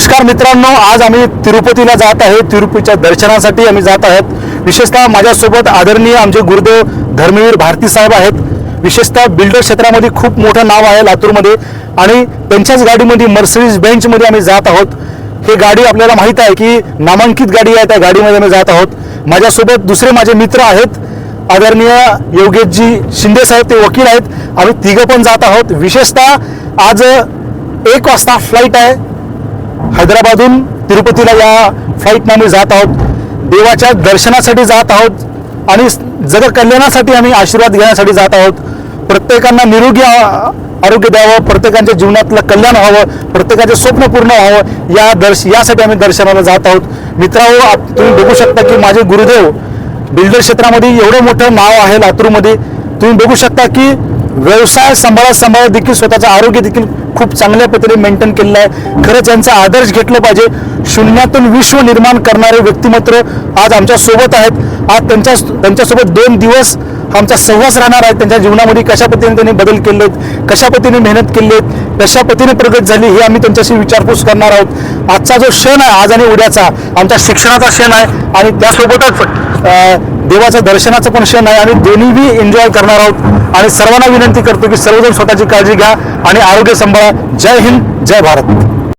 नमस्कार मित्रांनो आज आम्ही तिरुपतीला जात आहे. तिरुपतीच्या दर्शनासाठी आम्ही जात आहोत. विशेषतः माझ्यासोबत आदरणीय आमचे गुरुदेव धर्मवीर भारती साहेब आहेत. विशेषतः बिल्डर क्षेत्रामध्ये खूप मोठं नाव आहे लातूरमध्ये आणि त्यांच्याच गाडीमध्ये मर्सिडीज बेंचमध्ये आम्ही जात आहोत. हे गाडी आपल्याला माहीत आहे की नामांकित गाडी आहे त्या गाडीमध्ये आम्ही जात आहोत. माझ्यासोबत दुसरे माझे मित्र आहेत. आदरणीय योगेशजी शिंदे साहेब ते वकील आहेत. आम्ही तिघं पण जात आहोत. विशेषतः आज एक वाजता फ्लाईट आहे. हैदराबादहून तिरुपतीला या फ्लाईटनं आम्ही जात आहोत. देवाच्या दर्शनासाठी जात आहोत आणि जग कल्याणासाठी आम्ही आशीर्वाद घेण्यासाठी जात आहोत. प्रत्येकांना निरोगी आरोग्य द्यावं प्रत्येकांच्या जीवनातलं कल्याण व्हावं प्रत्येकाचे स्वप्न पूर्ण व्हावं या दर्श यासाठी आम्ही दर्शनाला जात आहोत. मित्रांनो तुम्ही बघू शकता की माझे गुरुदेव बिल्डर क्षेत्रामध्ये एवढं मोठं नाव आहे लातूरमध्ये. तुम्ही बघू शकता की व्यवसाय सांभाळत सांभाळत देखील स्वतःचं आरोग्य देखील खूप चांगल्या पद्धतीने मेंटेन केलेलं आहे. खरंच यांचा आदर्श घेतलं पाहिजे. शून्यातून विश्व निर्माण करणारे व्यक्तिमत्व आज आमच्यासोबत आहेत. आज त्यांच्या त्यांच्यासोबत दोन दिवस आमचा सहवास राहणार आहे. त्यांच्या जीवनामध्ये कशा पद्धतीने त्यांनी बदल केले आहेत कशा पद्धतीने मेहनत केली आहेत कशा पद्धतीने प्रगत झाली हे आम्ही त्यांच्याशी विचारपूस करणार आहोत. आजचा जो क्षण आहे आज आणि उद्याचा आमच्या शिक्षणाचा क्षण आहे आणि त्यासोबतच देवाच्या दर्शनाचा पण क्षण आहे आणि दोन्ही बी एन्जॉय करणार आहोत. आणि सर्वांना विनंती करतो की सर्वजण स्वतःची काळजी घ्या आणि आरोग्य सांभाळा. जय हिंद जय भारत.